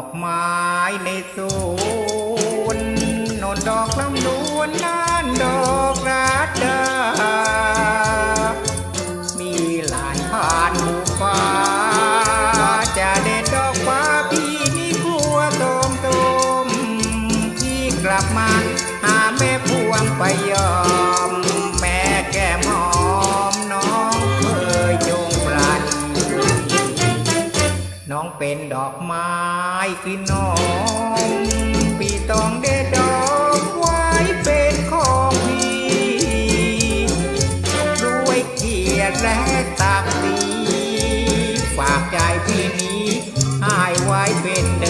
องดอกไม้ในสวนนนดอกลำดวนนานดอกรัดดา เป็นดอกไม้คือน้องปีตองเด็ดดอกไว้เป็นของพี่ด้วยเกียรติและตักดีฝากใจพี่นี้ให้ไว้เป็นเดิ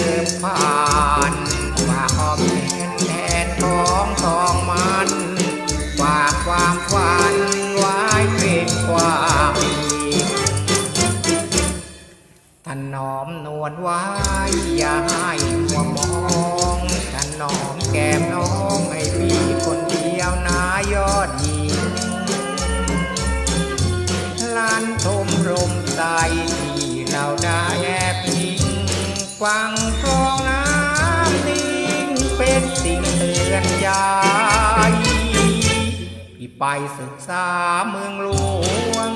ถนอมนวลไว้อย่าให้มัวมองถนอมแก้มน้องให้พี่คนเดียวนายอดหญิงลานทมรมใจที่เราได้แอบยิงฟังคลองน้ำนิ่งเป็นสิ่งเตือนใจพี่ไปศึกษาเมืองหลวง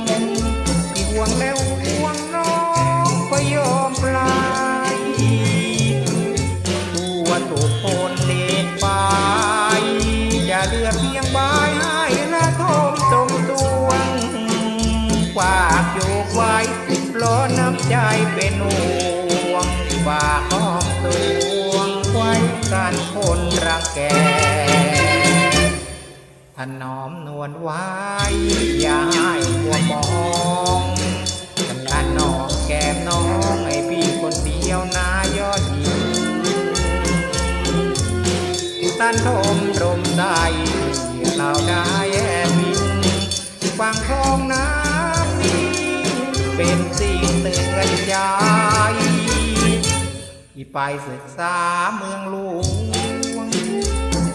พี่ห่วงแล้วห่วง กันคนรังแกถนอมนวลไว้ อย่าให้หัวมองถนอมแก้มน้องให้พี่คนเดียวนายอดหญิงตันทมรมได้ที่เราได้แอบบินฟังคลองน้ำนี้เป็นสิ่งเตือนใจ อีไปศึกษาเมืองหลวง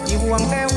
อีห่วงแล้ว